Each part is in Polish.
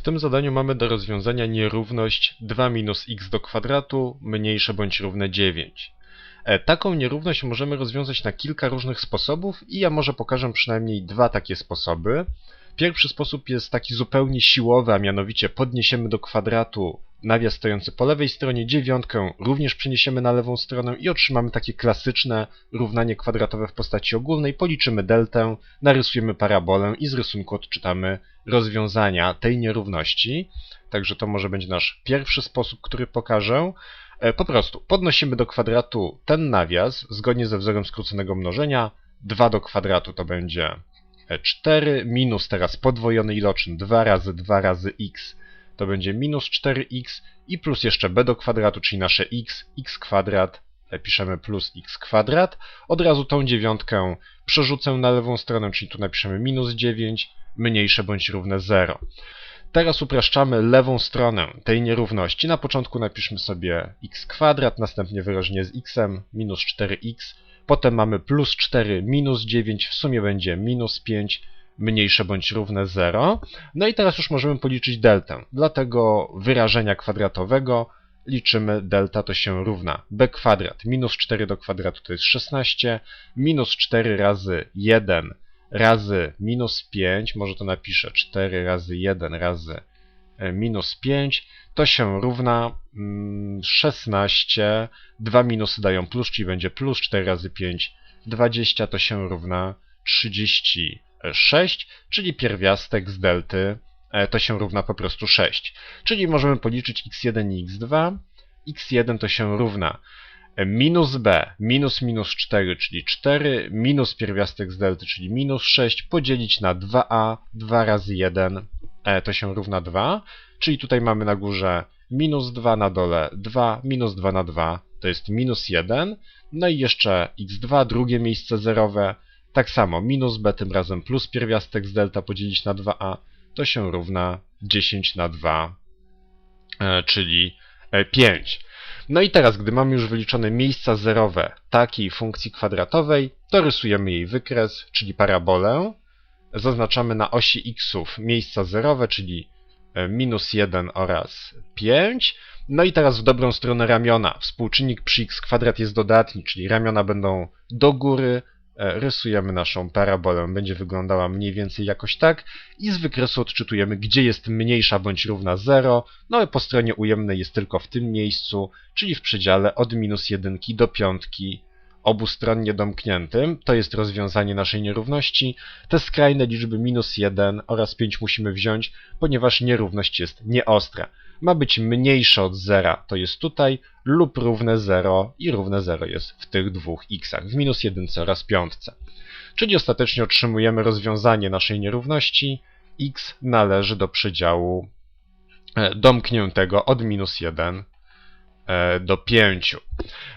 W tym zadaniu mamy do rozwiązania nierówność 2 minus x do kwadratu mniejsze bądź równe 9. E, Taką nierówność możemy rozwiązać na kilka różnych sposobów i ja może pokażę przynajmniej dwa takie sposoby. Pierwszy sposób jest taki zupełnie siłowy, a mianowicie podniesiemy do kwadratu nawias stojący po lewej stronie, dziewiątkę również przeniesiemy na lewą stronę i otrzymamy takie klasyczne równanie kwadratowe w postaci ogólnej. Policzymy deltę, narysujemy parabolę i z rysunku odczytamy rozwiązania tej nierówności. Także to może będzie nasz pierwszy sposób, który pokażę. E, Po prostu podnosimy do kwadratu ten nawias zgodnie ze wzorem skróconego mnożenia. 2 do kwadratu to będzie 4 minus teraz podwojony iloczyn 2 razy 2 razy x to będzie minus 4x i plus jeszcze b do kwadratu, czyli nasze x, x kwadrat, e, piszemy plus x kwadrat. Od razu tą dziewiątkę przerzucę na lewą stronę, czyli tu napiszemy minus 9, mniejsze bądź równe 0. Teraz upraszczamy lewą stronę tej nierówności. Na początku napiszmy sobie x kwadrat, następnie wyrażenie z x, minus 4x. Potem mamy plus 4 minus 9, w sumie będzie minus 5, mniejsze bądź równe 0. No i teraz już możemy policzyć deltę. Dla tego wyrażenia kwadratowego liczymy delta to się równa b kwadrat minus 4 do kwadratu to jest 16, minus 4 razy 1 razy minus 5, może to napiszę 4 razy 1 razy minus 5, to się równa mm, 16, dwa minusy dają plus, czyli będzie plus 4 razy 5, 20 to się równa 36, czyli pierwiastek z delty e, to się równa po prostu 6. Czyli możemy policzyć x1 i x2. x1 to się równa e, minus b, minus minus 4, czyli 4, minus pierwiastek z delty, czyli minus 6, podzielić na 2a, 2 razy 1 e, to się równa 2, czyli tutaj mamy na górze minus 2, na dole 2, minus 2 na 2 to jest minus 1, no i jeszcze x2, drugie miejsce zerowe, tak samo minus b, tym razem plus pierwiastek z delta podzielić na 2a, to się równa 10 na 2, e, czyli e, 5. No i teraz, gdy mamy już wyliczone miejsca zerowe takiej funkcji kwadratowej, to rysujemy jej wykres, czyli parabolę. Zaznaczamy na osi xów miejsca zerowe, czyli e, minus 1 oraz 5. No i teraz w dobrą stronę ramiona. Współczynnik przy x kwadrat jest dodatni, czyli ramiona będą do góry, e, rysujemy naszą parabolę. Będzie wyglądała mniej więcej jakoś tak i z wykresu odczytujemy, gdzie jest mniejsza bądź równa 0. No i po stronie ujemnej jest tylko w tym miejscu, czyli w przedziale od minus 1 do piątki obustronnie domkniętym. To jest rozwiązanie naszej nierówności. Te skrajne liczby minus 1 oraz 5 musimy wziąć, ponieważ nierówność jest nieostra. Ma być mniejsze od 0, to jest tutaj, lub równe 0 i równe 0 jest w tych dwóch xach, w minus 1 oraz 5. Czyli ostatecznie otrzymujemy rozwiązanie naszej nierówności. x należy do przedziału e, domkniętego od minus 1 e, do 5.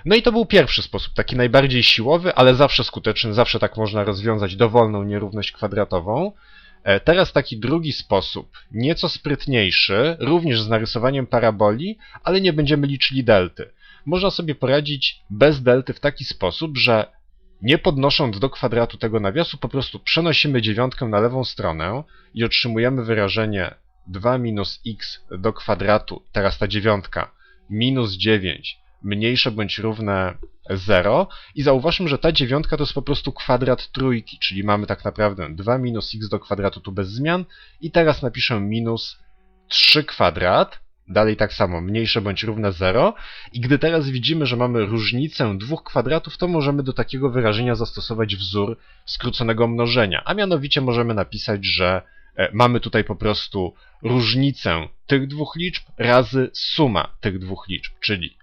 No i to był pierwszy sposób, taki najbardziej siłowy, ale zawsze skuteczny, zawsze tak można rozwiązać dowolną nierówność kwadratową. E, Teraz taki drugi sposób, nieco sprytniejszy, również z narysowaniem paraboli, ale nie będziemy liczyli delty. Można sobie poradzić bez delty w taki sposób, że nie podnosząc do kwadratu tego nawiasu, po prostu przenosimy dziewiątkę na lewą stronę i otrzymujemy wyrażenie 2 minus x do kwadratu, teraz ta dziewiątka, minus 9 mniejsze bądź równe 0 i zauważmy, że ta dziewiątka to jest po prostu kwadrat trójki, czyli mamy tak naprawdę 2 minus x do kwadratu tu bez zmian. I teraz napiszę minus 3 kwadrat, dalej tak samo, mniejsze bądź równe 0 i gdy teraz widzimy, że mamy różnicę dwóch kwadratów, to możemy do takiego wyrażenia zastosować wzór skróconego mnożenia, a mianowicie możemy napisać, że mamy tutaj po prostu różnicę tych dwóch liczb razy suma tych dwóch liczb, czyli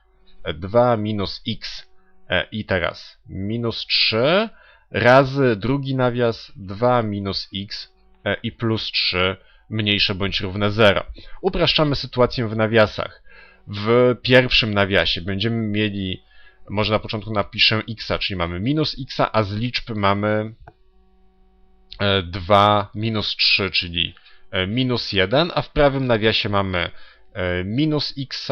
2 minus x e, i teraz minus 3 razy drugi nawias 2 minus x e, i plus 3 mniejsze bądź równe 0. Upraszczamy sytuację w nawiasach. W pierwszym nawiasie będziemy mieli, może na początku napiszę x, czyli mamy minus x, a z liczb mamy 2 minus 3, czyli e, minus 1, a w prawym nawiasie mamy minus x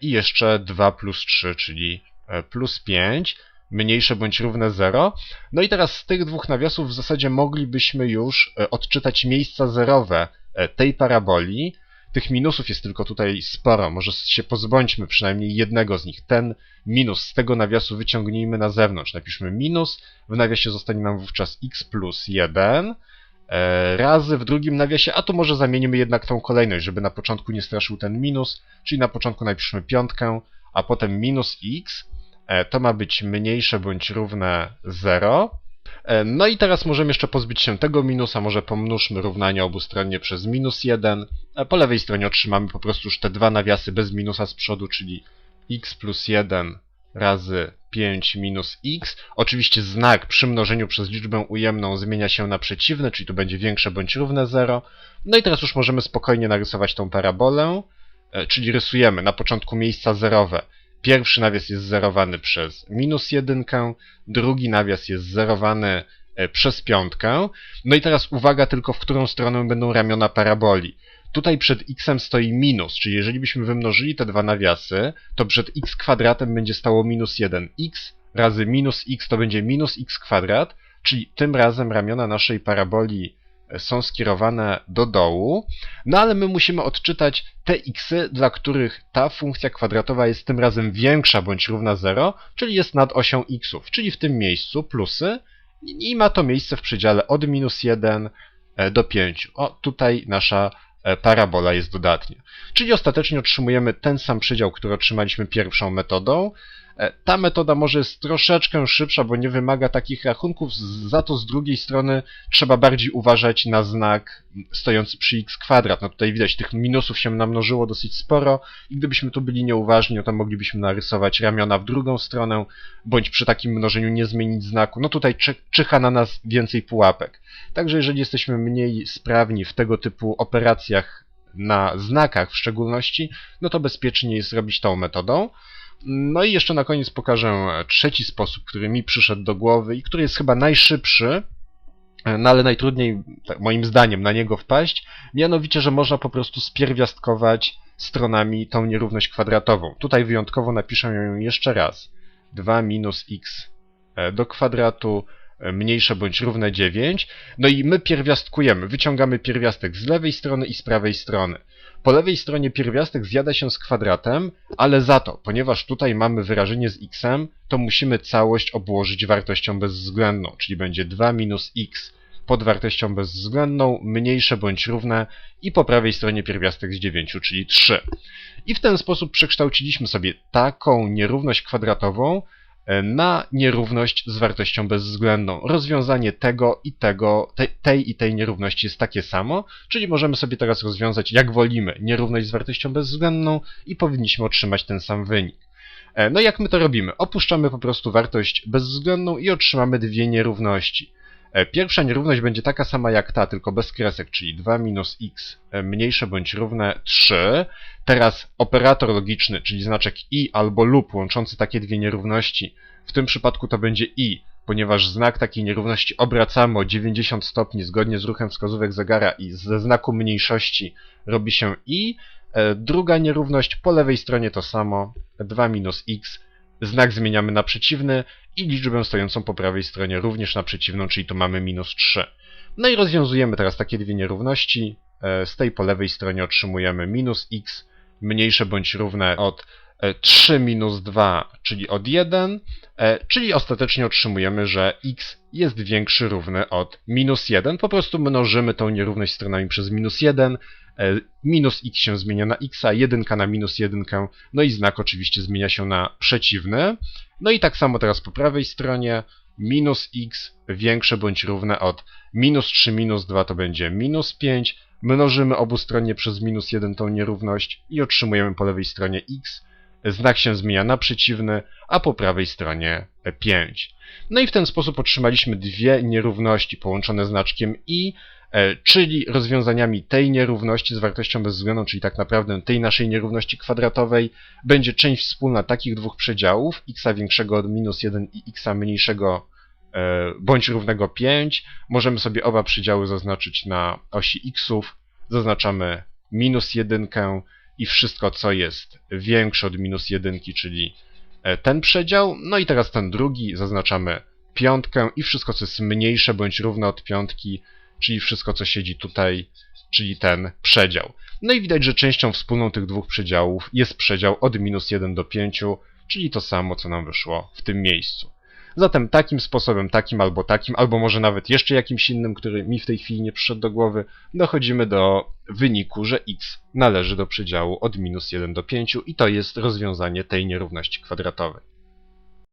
i jeszcze 2 plus 3, czyli e, plus 5, mniejsze bądź równe 0. No i teraz z tych dwóch nawiasów w zasadzie moglibyśmy już e, odczytać miejsca zerowe e, tej paraboli. Tych minusów jest tylko tutaj sporo, może się pozbądźmy przynajmniej jednego z nich. Ten minus z tego nawiasu wyciągnijmy na zewnątrz. Napiszmy minus, w nawiasie zostanie nam wówczas x plus 1 e, razy w drugim nawiasie, a tu może zamienimy jednak tą kolejność, żeby na początku nie straszył ten minus, czyli na początku napiszmy piątkę, a potem minus x, e, to ma być mniejsze bądź równe 0. E, No i teraz możemy jeszcze pozbyć się tego minusa, może pomnóżmy równanie obustronnie przez minus 1. a Po lewej stronie otrzymamy po prostu już te dwa nawiasy bez minusa z przodu, czyli x plus 1 razy 5 minus x. Oczywiście znak przy mnożeniu przez liczbę ujemną zmienia się na przeciwny, czyli tu będzie większe bądź równe 0. No i teraz już możemy spokojnie narysować tą parabolę, e, czyli rysujemy na początku miejsca zerowe. Pierwszy nawias jest zerowany przez minus jedynkę, drugi nawias jest zerowany e, przez piątkę. No i teraz uwaga tylko, w którą stronę będą ramiona paraboli. Tutaj przed x stoi minus, czyli jeżeli byśmy wymnożyli te dwa nawiasy, to przed x kwadratem będzie stało minus 1x razy minus x to będzie minus x kwadrat, czyli tym razem ramiona naszej paraboli są skierowane do dołu, no ale my musimy odczytać te xy, dla których ta funkcja kwadratowa jest tym razem większa bądź równa 0, czyli jest nad osią xów, czyli w tym miejscu plusy i i ma to miejsce w przedziale od minus 1 e, do 5. O, tutaj nasza e, parabola jest dodatnia. Czyli ostatecznie otrzymujemy ten sam przedział, który otrzymaliśmy pierwszą metodą. E, Ta metoda może jest troszeczkę szybsza, bo nie wymaga takich rachunków, za to z drugiej strony trzeba bardziej uważać na znak stojący przy x kwadrat. No tutaj widać, tych minusów się namnożyło dosyć sporo i gdybyśmy tu byli nieuważni, no to moglibyśmy narysować ramiona w drugą stronę, bądź przy takim mnożeniu nie zmienić znaku. No tutaj czy, czyha na nas więcej pułapek. Także jeżeli jesteśmy mniej sprawni w tego typu operacjach na znakach w szczególności, no to bezpiecznie jest robić tą metodą. No i jeszcze na koniec pokażę trzeci sposób, który mi przyszedł do głowy i który jest chyba najszybszy, no ale najtrudniej, tak moim zdaniem, na niego wpaść, mianowicie, że można po prostu spierwiastkować stronami tą nierówność kwadratową. Tutaj wyjątkowo napiszę ją jeszcze raz. 2 minus x e, do kwadratu e, mniejsze bądź równe 9. No i my pierwiastkujemy, wyciągamy pierwiastek z lewej strony i z prawej strony. Po lewej stronie pierwiastek zjada się z kwadratem, ale za to, ponieważ tutaj mamy wyrażenie z x, to musimy całość obłożyć wartością bezwzględną, czyli będzie 2 minus x pod wartością bezwzględną, mniejsze bądź równe i po prawej stronie pierwiastek z 9, czyli 3. I w ten sposób przekształciliśmy sobie taką nierówność kwadratową na nierówność z wartością bezwzględną. Rozwiązanie tego i tego, te, tej i tej nierówności jest takie samo, czyli możemy sobie teraz rozwiązać jak wolimy nierówność z wartością bezwzględną i powinniśmy otrzymać ten sam wynik. E, No i jak my to robimy? Opuszczamy po prostu wartość bezwzględną i otrzymamy dwie nierówności. E, Pierwsza nierówność będzie taka sama jak ta, tylko bez kresek, czyli 2 minus x e, mniejsze bądź równe 3. Teraz operator logiczny, czyli znaczek i albo lub łączący takie dwie nierówności. W tym przypadku to będzie i, ponieważ znak takiej nierówności obracamy o 90 stopni zgodnie z ruchem wskazówek zegara i ze znaku mniejszości robi się i. E, Druga nierówność po lewej stronie to samo, 2 minus x, znak zmieniamy na przeciwny i liczbę stojącą po prawej stronie również na przeciwną, czyli tu mamy minus 3. No i rozwiązujemy teraz takie dwie nierówności. E, Z tej po lewej stronie otrzymujemy minus x mniejsze bądź równe od e, 3 minus 2, czyli od 1, e, czyli ostatecznie otrzymujemy, że x jest większy równy od minus 1. Po prostu mnożymy tą nierówność stronami przez minus 1. e, Minus x się zmienia na x, 1 na minus 1, no i znak oczywiście zmienia się na przeciwny. No i tak samo teraz po prawej stronie minus x większe bądź równe od minus 3 minus 2 to będzie minus 5. Mnożymy obustronnie przez minus 1 tą nierówność i otrzymujemy po lewej stronie x. Znak się zmienia na przeciwny, a po prawej stronie 5. No i w ten sposób otrzymaliśmy dwie nierówności połączone znaczkiem i, czyli rozwiązaniami tej nierówności z wartością bezwzględną, czyli tak naprawdę tej naszej nierówności kwadratowej, będzie część wspólna takich dwóch przedziałów, x większego od minus 1 i x mniejszego e, bądź równego 5. Możemy sobie oba przedziały zaznaczyć na osi xów. Zaznaczamy minus 1 i wszystko, co jest większe od minus 1, czyli e, ten przedział. No i teraz ten drugi zaznaczamy piątkę i wszystko, co jest mniejsze bądź równe od piątki, czyli wszystko, co siedzi tutaj, czyli ten przedział. No i widać, że częścią wspólną tych dwóch przedziałów jest przedział od minus 1 do 5, czyli to samo, co nam wyszło w tym miejscu. Zatem takim sposobem, takim albo takim, albo może nawet jeszcze jakimś innym, który mi w tej chwili nie przyszedł do głowy, dochodzimy do wyniku, że x należy do przedziału od minus 1 do 5 i to jest rozwiązanie tej nierówności kwadratowej.